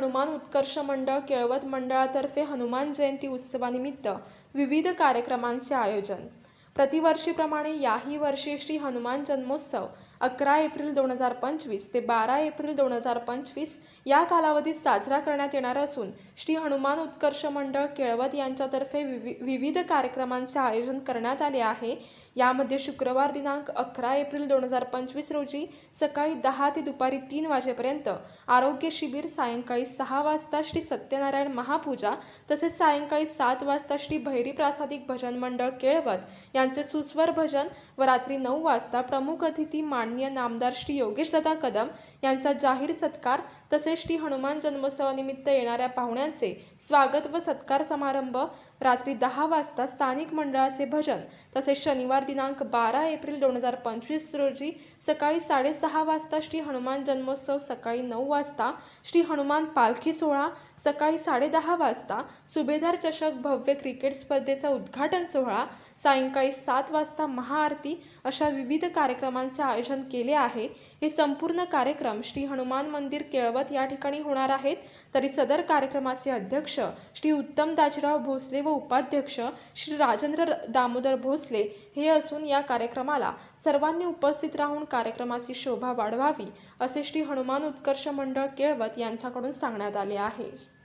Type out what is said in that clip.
हनुमान उत्कर्ष मंडळ केळवत मंडळातर्फे हनुमान जयंती उत्सवानिमित्त विविध कार्यक्रमांचे आयोजन. प्रतिवर्षीप्रमाणे याही वर्षी श्री हनुमान जन्मोत्सव अकरा एप्रिल दोन हजार पंचवीस ते बारा एप्रिल दोन हजार पंचवीस या कालावधीत साजरा करण्यात येणार असून श्री हनुमान उत्कर्ष मंडळ केळवत यांच्यातर्फे विवि विविध कार्यक्रमांचे आयोजन करण्यात आले आहे. यामध्ये शुक्रवार दिनांक अकरा एप्रिल दोन हजार पंचवीस रोजी सकाळी दहा ते दुपारी तीन वाजेपर्यंत आरोग्य शिबिर सायंकाळी सहा वाजता श्री सत्यनारायण महापूजा तसेच सायंकाळी सात वाजता श्री भैरी प्रासादिक भजन मंडळ केळवत यांचे सुस्वर भजन व रात्री नऊ वाजता प्रमुख अतिथी माननीय नामदार श्री योगेशदादा कदम यांचा जाहीर सत्कार तसेच श्री हनुमान जन्मोत्सवानिमित्त येणाऱ्या पाहुण्यांचे स्वागत व सत्कार समारंभ रात्री दहा वाजता स्थानिक मंडळाचे भजन तसेच शनिवार दिनांक बारा एप्रिल दोन हजार पंचवीस रोजी सकाळी साडेसहा वाजता श्री हनुमान जन्मोत्सव सकाळी नऊ वाजता श्री हनुमान पालखी सोहळा सकाळी साडेदहा वाजता सुभेदार चषक भव्य क्रिकेट स्पर्धेचा उद्घाटन सोहळा सायंकाळी सात वाजता महाआरती अशा विविध कार्यक्रमांचे आयोजन केले आहे. हे संपूर्ण कार्यक्रम श्री हनुमान मंदिर केळवत या ठिकाणी होणार आहेत. तरी सदर कार्यक्रमाचे अध्यक्ष श्री उत्तम दाजीराव भोसले व उपाध्यक्ष श्री राजेंद्र दामोदर भोसले हे असून या कार्यक्रमाला सर्वांनी उपस्थित राहून कार्यक्रमाची शोभा वाढवावी असे श्री हनुमान उत्कर्ष मंडळ केळवत यांच्याकडून सांगण्यात आले आहे.